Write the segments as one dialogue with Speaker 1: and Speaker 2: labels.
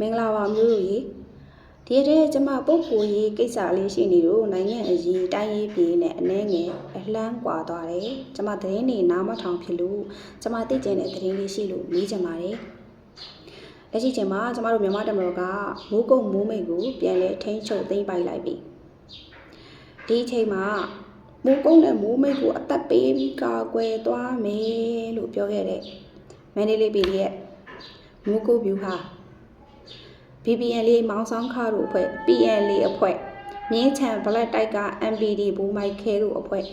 Speaker 1: မင်္ဂလာပါမျိုးတို့ရေဒီတဲ့ကျမပုပ်ကိုရေးကိစ္စလေးရှိနေလို့နိုင်ငံအရေးတိုင်းရေးပြည်နဲ့အနှဲငယ်အလှမ်းကွာသွားတယ်ကျမသတင်းနေနားမထောင်ဖြစ်လို့ကျမသိကျင်တဲ့သတင်းလေးရှိလို့မေးချင်ပါတယ်လက်ရှိချိန်မှာကျမတို့မြန်မာတမတော်ကမိုးကုတ်မိုးမိတ်ကိုပြန်လဲထိန်းချုပ်သိမ်းပိုက်လိုက်ပြီဒီအချိန်မှာမိုးကုတ်နဲ့မိုးမိတ်ကိုအသက်ပေးပြီးကာကွယ်သွားမယ်လို့ပြောခဲ့တဲ့မန္တလေးပြည်ရဲ့မိုးကုတ်ဗျူဟာ BBN လေးမောင်ဆောင်ခါတို့အဖွဲ့ PN လေးအဖွဲ့မြင်းချံ Black Tiger MPD ဘူမိုက်ခဲတို့အဖွဲ့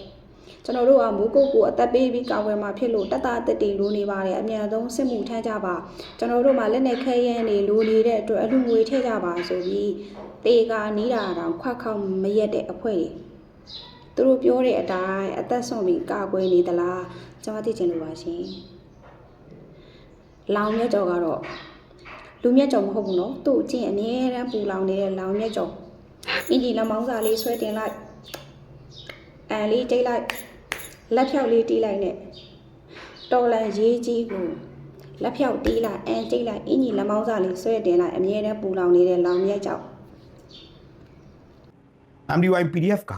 Speaker 1: ကျွန်တော်တို့ကမိုးကုတ်ကိုအသက်ပေးပြီးကာဝယ်မှာဖြစ်လို့တတတက်တီလိုနေပါတယ်အမြန်ဆုံးစစ်မှုထမ်းကြပါကျွန်တော်တို့မှာလက်နဲ့ခဲရန်နေလိုနေတဲ့အတွက်အလူငွေထည့်ကြပါဆိုပြီးတေကာနီးတာတော့ခွက်ခေါက်မရက်တဲ့အဖွဲ့တွေသူတို့ပြောတဲ့အတိုင်းအသက်ဆုံးပြီးကာကွယ်နေသလားကျွန်မသိချင်လို့ပါရှင်လောင်မြတ်ကျော်ကတော့ လူမြတ်ကြော်မဟုတ်ဘူးနော်သူ့အချင်းအမြဲတမ်းပူလောင်နေတဲ့လောင်မြတ်ကြော်အင်ဂျီလက်မောင်းစာလေးဆွဲတင်လိုက်အန်လေးတိတ်လိုက်လက်ဖြောက်လေးတီးလိုက်နဲ့တော်လန်ရေးကြီးကိုလက်ဖြောက်တီးလိုက်အန်တိတ်လိုက်အင်ဂျီလက်မောင်းစာလေးဆွဲတင်လိုက်အမြဲတမ်းပူလောင်နေတဲ့လောင်မြတ်ကြော်
Speaker 2: MDY PDF က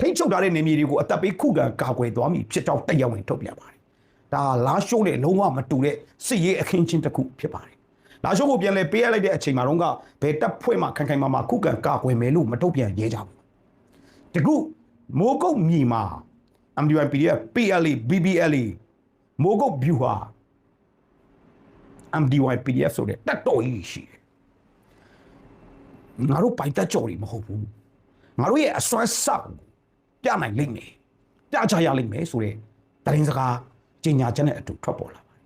Speaker 2: ထိတ်ချုပ်ထားတဲ့နေမြေတွေကိုအသက်ပေးခုခံကာကွယ်သွားမည်ဖြစ်ကြောင်းတရားဝင်ထုတ်ပြန်ပါတယ်။ဒါလာရှိုးနဲ့လုံးဝမတူတဲ့စစ်ရေးအခင်းချင်းတစ်ခုဖြစ်ပါတယ်။ လာရှိုးကိုပြန်လဲပေးရလိုက်တဲ့အချိန်မှာတော့ကဘယ်တပ်ဖွဲ့မှခိုင်ခိုင်မာမာခုခံကာကွယ်မယ်လို့မထုတ်ပြန်ရဲကြဘူး။ဒီခုမိုးကုတ်မြေမှာ MDY PDF PLA BBLA မိုးကုတ် view ဟာ MDY PDF ဆိုတဲ့တပ်တော်ကြီးရှိတယ်။ငါတို့ပိုင်တက်ကြော်တွေမဟုတ်ဘူး။ငါတို့ရဲ့အစွမ်းဆောက်ပြနိုင်လိမ့်မယ်ပြချရလိမ့်မယ်ဆိုတဲ့တရင်စကားကြီးညာချက်နဲ့အတူထွက်ပေါ်လာပါတယ်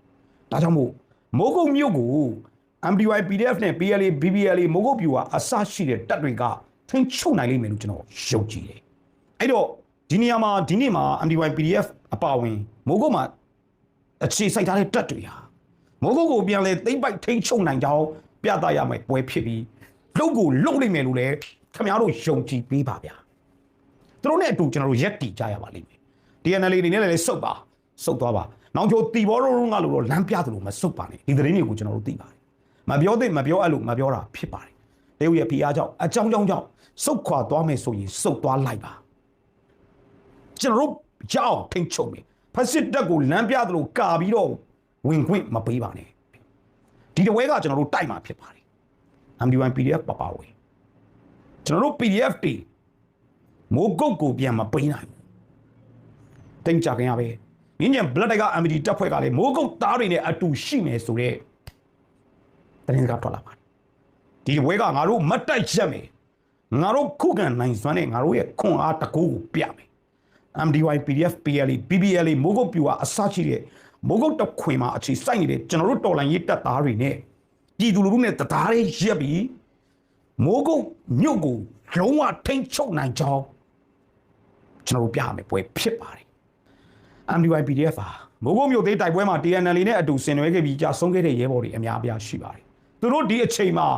Speaker 2: ဒါကြောင့်မို့မိုးကုတ်မြို့ကို MDY PDF နဲ့ PLA BBLA မိုးကုတ်ပြူဟာအဆရှိတဲ့တပ်တွေကထိန်းချုပ်နိုင်လိမ့်မယ်လို့ကျွန်တော်ယုံကြည်တယ်အဲ့တော့ဒီနေရာမှာဒီနေ့မှာ MDY PDF အပါအဝင်မိုးကုတ်မှာအခြေစိုက်ထားတဲ့တပ်တွေဟာမိုးကုတ်ကိုပြန်လဲသိမ့်ပိုက်ထိန်းချုပ်နိုင်ကြောင်းပြသရမယ်ပွဲဖြစ်ပြီးလုံကိုလုံနိုင်မယ်လို့လည်းခင်ဗျားတို့ယုံကြည်ပေးပါဗျာသူတို့နဲ့အတူကျွန်တော်တို့ရက်တီကြရပါလိမ့်မယ် DNL အနေနဲ့လည်းစုပ်ပါစုပ်သွားပါနောက်ကျော်တီဘောလုံးကလို့တော့လမ်းပြသလိုမစုပ်ပါနဲ့ဒီသတင်းတွေကိုကျွန်တော်တို့သိပါတယ် မပြောသင့်မပြောအပ်လို့မပြောတာဖြစ်ပါတယ်တရုတ်ရဲ့ဖိအားကြောင့်အကြောင်းကြောင့်ကြောင့်စုပ်ခွာသွားမယ်ဆိုရင်စုပ်သွားလိုက်ပါကျွန်တော်တို့ကြောက်ထိန်ချုပ်မယ်ဖက်စစ်တက်ကိုလမ်းပြသလိုကာပြီးတော့ဝင်ခွင့်မပေးပါနဲ့ဒီတဝဲကကျွန်တော်တို့တိုက်မှာဖြစ်ပါတယ် MD1 PDF ပပဝေကျွန်တော်တို့ PDF တွေမိုးကုတ်ကိုပြန်မပိန်းနိုင်ဘူးတိတ်ကြခင်ရပဲမြင်းညံ blood တိုက်က MD တပ်ဖွဲ့ကလည်းမိုးကုတ်သားတွေနဲ့အတူရှိမယ်ဆိုတော့ တင်းစကားထွက်လာပါတယ်ဒီဝဲကငါတို့မတ်တိုက်ချက်မယ်ငါတို့ခုခံနိုင်စွမ်းနဲ့ငါတို့ရဲ့ခွန်အားတကူကိုပြမယ် MDY PDF PLA BBLA မိုးကုတ်ပြူဟာအစရှိတဲ့မိုးကုတ်တခွင်မှာအခြေစိုက်နေတဲ့ကျွန်တော်တို့တော်လိုင်းရေးတပ်သားတွေနဲ့ပြည်သူလူထုနဲ့တရားရေးရက်ပြီးမိုးကုတ်မြို့ကိုလုံးဝထိမ့်ချုပ်နိုင်ကြောင်းကျွန်တော်တို့ပြရမယ်ပွဲဖြစ်ပါတယ် MDY PDF ဟာမိုးကုတ်မြို့သေးတိုက်ပွဲမှာ TNL နဲ့အတူဆင်နွှဲခဲ့ပြီးကြာဆုံးခဲ့တဲ့ရဲဘော်တွေအများအပြားရှိပါတယ် သူတို့ဒီအချိန်မှာ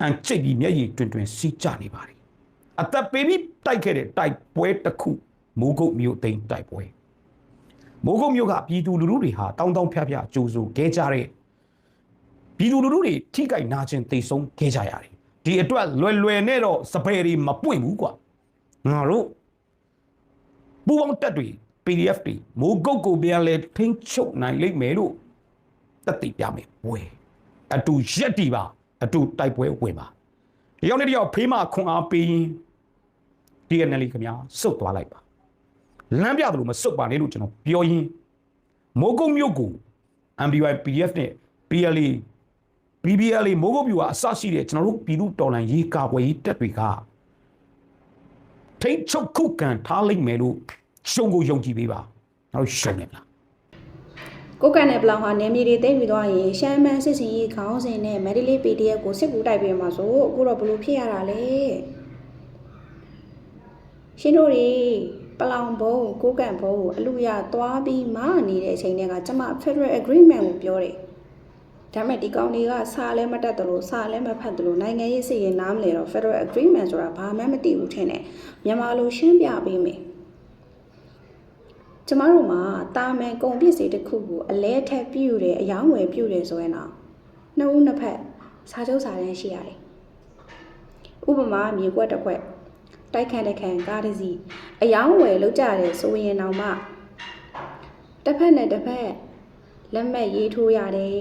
Speaker 2: အန်ချိတ်ပြီးမျက်ရည်တွင်တွင်စီးကြနေပါတယ်အသက်ပေးပြီးတိုက်ခဲ့တဲ့တိုက်ပွဲတစ်ခုမိုးကုတ်မြို့သိမ်းတိုက်ပွဲမိုးကုတ်မြို့ကပြည်သူလူထုတွေဟာတောင်းတောင်းဖြားဖြားကြိုးစိုးခဲ့ကြတဲ့ပြည်သူလူထုတွေထိကြိုက်နာခြင်းတိတ်ဆုံးခဲ့ကြရတယ်ဒီအတွက်လွယ်လွယ်နဲ့တော့စပယ်တွေမပွင့်ဘူးကွာငါတို့ပူပေါင်းတက်တွေ PDF တွေမိုးကုတ်ကိုပြန်လဲထိန်းချုပ်နိုင်လိမ့်မယ်လို့တက်တည်ပြမယ်ပွဲ အတူရက်တီပါအတူတိုက်ပွဲဝင်ပါတယောက်နဲ့တယောက်ဖေးမခွန်အားပေးရင် DNL ခင်ဗျာစုတ်သွားလိုက်ပါလမ်းပြတယ်လို့မစုတ်ပါနဲ့လို့ကျွန်တော်ပြောရင်းမိုးကုတ်မြို့ကို MBY PDF နဲ့ PLA BBLA မိုးကုတ်ပြူကအစရှိတဲ့ကျွန်တော်တို့ပြည်သူတော်လှန်ရေးကာကွယ်ရေးတပ်တွေကထိတ်ချုပ်ခုခံထားလိမ့်မယ်လို့ရှုံကိုယုံကြည်ပေးပါကျွန်တော်ရှုံနေမလား
Speaker 1: ကိုကန်နဲ့ဘလောင်ဟာနေမြေတွေတိတ်ပြီးသွားရင်ရှမ်းမန်းစစ်စင်ရေးခေါင်းစဉ်နဲ့မက်ဒီလေး PDF ကိုစစ်ကူတိုက်ပေးမှာဆိုအခုတော့ဘလို့ဖြစ်ရတာလဲရှင်းတို့တွေပလောင်ဘုံကိုကန်ဘုံအလူရသွားပြီးမနေတဲ့အချိန်တည်းကကျမ Federal Agreement ကိုပြောတယ်ဒါပေမဲ့ဒီကောင်တွေကစာလည်းမတတ်တယ်လို့စာလည်းမဖတ်တယ်လို့နိုင်ငံရေးစီရင်နားမလဲတော့ Federal Agreement ဆိုတာဘာမှမသိဘူးထင်တယ်မြန်မာလိုရှင်းပြပေးမယ် ကျမတို့မှာတာမန်ကုန်ပစ္စည်းတစ်ခုကိုအလဲထက်ပြုတ်တယ်အယောင်းဝယ်ပြုတ်တယ်ဆိုရင်တော့နှစ်ဦးနှစ်ဖက်စာချုပ်စာတမ်းရှိရတယ်ဥပမာမြေကွက်တစ်ခွက်တိုက်ခန့်တိုက်ခန့်ကားတစ်စီးအယောင်းဝယ်လောက်ကြတယ်ဆိုရင်တော့မှတစ်ဖက်နဲ့တစ်ဖက်လက်မှတ်ရေးထိုးရတယ်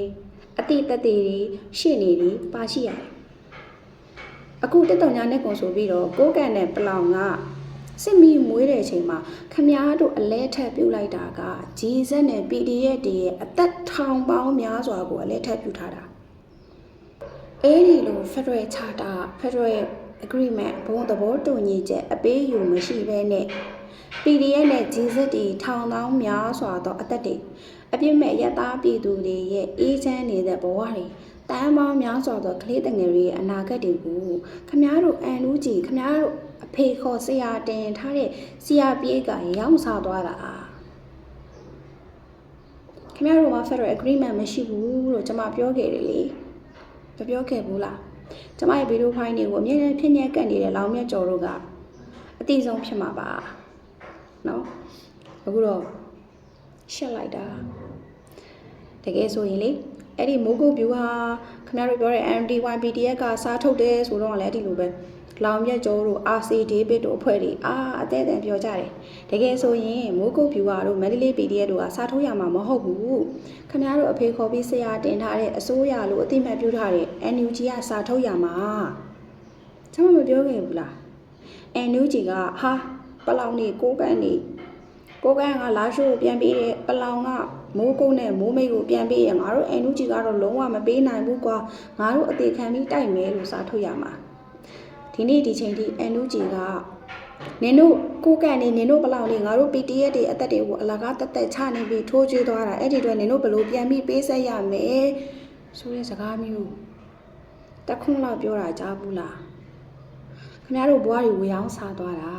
Speaker 1: အတိတ်တက်တွေရှင့်နေတွေပါရှိရတယ်အခုတက်တော်ညာနဲ့ကွန်ဆိုပြီးတော့ကိုးကန်နဲ့ပလောင်က စစ်မီမွေးတဲ့အချိန်မှာခမားတို့အလဲထက်ပြုတ်လိုက်တာကဂျီဇက်နဲ့ PDF တွေရဲ့အသက်ထောင်ပေါင်းများစွာကိုအလဲထက်ပြုတ်ထားတာအဲ့ဒီလို Federal Charter Federal Agreement ဘုံသဘောတူညီချက်အပေးယူမရှိဘဲနဲ့ PDF နဲ့ဂျီဇက်တွေထောင်ပေါင်းများစွာသောအသက်တွေအပြစ်မဲ့ရသားပြည်သူတွေရဲ့အေးချမ်းနေတဲ့ဘဝတွေတန်းပေါင်းများစွာသောကလေးတငယ်တွေရဲ့အနာဂတ်တွေကိုခမားတို့အန်လူးကြီးခမားတို့အ ဖေခေါ်ဆရာတင်ထားတဲ့ဆရာပြေးကရောင်းစားသွားတာခင်ဗျားတို့မှာ Federal Agreement မရှိဘူးလို့ကျွန်မပြောခဲ့တယ်လေမပြောခဲ့ဘူးလားကျွန်မရဲ့ဗီဒီယိုဖိုင်တွေကိုအမြဲတမ်းဖြစ်နေကတ်နေတဲ့လောင်မြတ်ကျော်တို့ကအတိဆုံးဖြစ်မှာပါနော်အခုတော့ရှက်လိုက်တာတကယ်ဆိုရင်လေအဲ့ဒီမိုးကုတ်ဗျူဟာခင်ဗျားတို့ပြောတဲ့ MD1 PDF ကစားထုတ်တယ်ဆိုတော့လည်းအဲ့ဒီလိုပဲ လောင်မြတ်ကျော်တို့ RC David တို့အဖွဲ့တွေအာအသေးအတန်ပြောကြတယ်တကယ်ဆိုရင်မိုးကုတ်ဗျူဟာတို့မန္တလေး PDF တို့ကစားထုတ်ရမှာမဟုတ်ဘူးခင်ဗျားတို့အဖေခေါ်ပြီးဆရာတင်ထားတဲ့အစိုးရလို့အတိမတ်ပြုထားတဲ့ NUG ကစားထုတ်ရမှာကျွန်မမပြောခဲ့ဘူးလား NUG ကဟာပလောင်နေကိုကန်းနေကိုကန်းကလာရှိုးကိုပြန်ပေးတယ်ပလောင်ကမိုးကုတ်နဲ့မိုးမိတ်ကိုပြန်ပေးရငါတို့ NUG ကတော့လုံးဝမပေးနိုင်ဘူးကွာငါတို့အသေးခံပြီးတိုက်မယ်လို့စားထုတ်ရမှာ ဒီနေ့ဒီချိန်ထိ NUG ကနင်တို့ကိုကန့်နေနင်တို့ဘလောက်နေငါတို့ PTS တွေအသက်တွေကိုအလကားတက်တက်ချနေပြီးထိုးကျွေးသွားတာအဲ့ဒီအတွက်နင်တို့ဘလို့ပြန်ပြီးပေးဆက်ရမယ်ဆိုတဲ့စကားမျိုးတခွန်းလောက်ပြောတာကြားဘူးလားခင်ဗျားတို့ဘွားတွေဝေအောင်စားသွားတာ